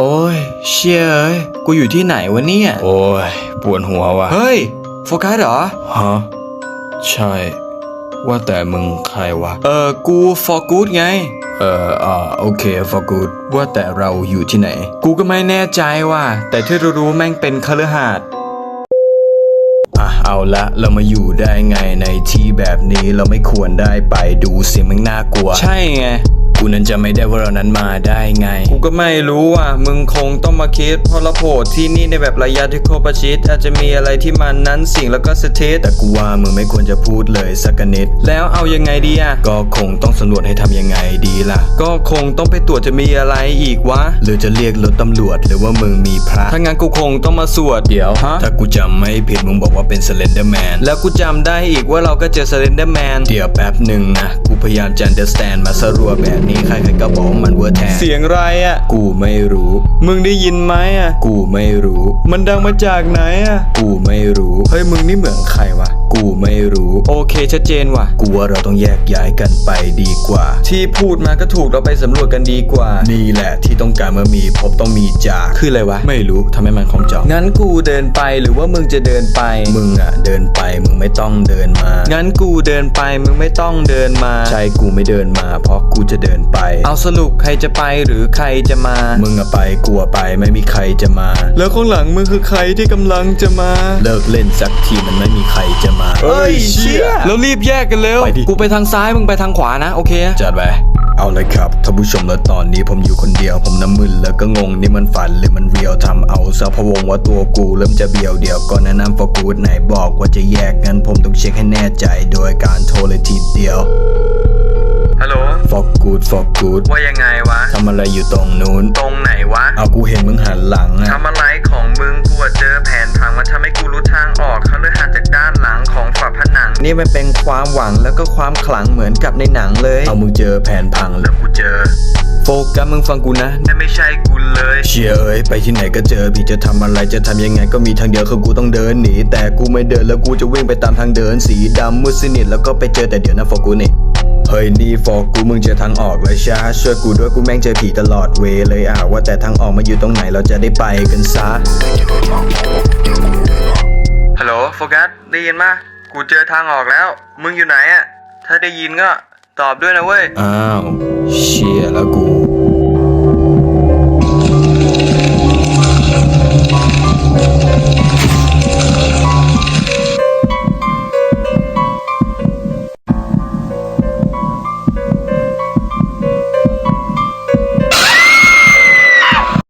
โอ้ย เชี่ยเอ้ย กูอยู่ที่ไหนวะเนี่ย โอ้ย ปวดหัววะเฮ้ย โฟกัสเหรอ ฮะ ใช่ ว่าแต่มึงใครวะ เออ กู for good ไง เอออ่าโอเค for good ว่าแต่เราอยู่ที่ไหน กูก็ไม่แน่ใจว่ะ แต่ที่รู้ๆแม่งเป็นคฤหาสน์ อะเอาละเรามาอยู่ได้ไงในที่แบบนี้เราไม่ควรได้ไปดูเสียงมันน่ากลัว ใช่ไง กูนั้นจะไม่ได้ว่าเรานั้นมาได้ไง กูก็ไม่รู้อะมึงคงต้องมาคิดเพราะเราโผล่ที่นี่ในแบบระยะที่โคประชิดอาจจะมีอะไรที่มันนั้นสิ่งแล้วก็สเทสแต่กูว่ามึงไม่ควรจะพูดเลยสักนิด แล้วเอายังไงดีอะก็คงต้องสำรวจให้ทำยังไงดีล่ะ ก็คงต้องไปตรวจจะมีอะไรอีกวะ หรือจะเรียกรถตำรวจหรือว่ามึงมีพระถ้างั้นกูคงต้องมาสวดเดี๋ยวฮะถ้ากูจำไม่ผิดมึงบอกว่าเป็นสเลนเดอร์แมนแล้วกูจำได้อีกว่าเราก็เจอสเลนเดอร์แมนเดี๋ยวแป๊บหนึ่งนะกูพยายามจะ understand มาสรัวแบบนี้ใครๆก็บอกว่ามันเวอร์แทนเสียงไรอะ กูไม่รู้ มึงได้ยินไหมอะ กูไม่รู้ มันดังมาจากไหนอะ กูไม่รู้ เฮ้ยมึงนี่เหมือนใครวะ กูไม่รู้ โอเคชัดเจนว่ะ กูว่าเราต้องแยกย้ายกันไปดีกว่า ที่พูดมาก็ถูกเราไปสำรวจกันดีกว่า นี่แหละที่ต้องการเมื่อมีพบต้องมีจาก คืออะไรวะ ไม่รู้ทำให้มันคงจองั้นกูเดินไปหรือว่ามึงจะเดินไป มึงอะเดินไปมึงไม่ต้องเดินมา งั้นกูเดินไปมึงไม่ต้องเดินมา ใช่กูไม่เดินมา เพราะกูจะเดินไป เอาสรุปใครจะไปหรือใครจะมา มึงอะไปกลัวไปไม่มีใครจะมา แล้วข้างหลังมึงคือใครที่กำลังจะมา เลิกเล่นสักทีมันไม่มีใครจะมาเอ้ยเชี่ยแล้วรีบแยกกันเร็ว ไปดิ กูไปทางซ้ายมึงไปทางขวานะ โอเคจัดไปเอาเลยครับท่านผู้ชมแล้วตอนนี้ผมอยู่คนเดียว ผมน้ำมึนแล้วก็งงนี่มันฝันหรือมันเรียวทำเอาซะพะวงว่าตัวกูเริ่มจะเบียวเดียวก่อนแนะนำฟอกูดไหนบอกว่าจะแยกกันผมต้องเช็คให้แน่ใจโดยการโทรเลยทีเดียวฮัลโหล ฟอกูดฟอกูดว่ายังไงวะ ทำอะไรอยู่ตรงนู้น ตรงไหนวะ เอากูเห็นมึงหันหลังอะทำอะไร นังนี่มันเป็นความหวังแล้วก็ความขลังเหมือนกับในหนังเลย เอามึงเจอแผนพังแล้วกูเจอ โฟกัสมึงฟังกูนะนั่นไม่ใช่กูเลย เชียเอ้ยไปที่ไหนก็เจอพี่จะทำอะไรจะทำยังไงก็มีทางเดียวคือกูต้องเดินหนีแต่กูไม่เดินแล้วกูจะวิ่งไปตามทางเดิน สีดำมืดสนิทแล้วก็ไปเจอแต่เดี๋ยวนะฟอกูนี่เฮ้ยนี่ฟอกูมึงเจอทางออกเลยช้าช่วยกูด้วยกูแม่งเจอผีตลอดเวเลยอะว่าแต่ทางออกมาอยู่ตรงไหนเราจะได้ไปกันซะฮัลโหลโฟกัสได้ยินมะ กูเจอทางออกแล้ว มึงอยู่ไหนอะถ้าได้ยินก็ตอบด้วยนะเว้ย อ้าว เชียแล้วกู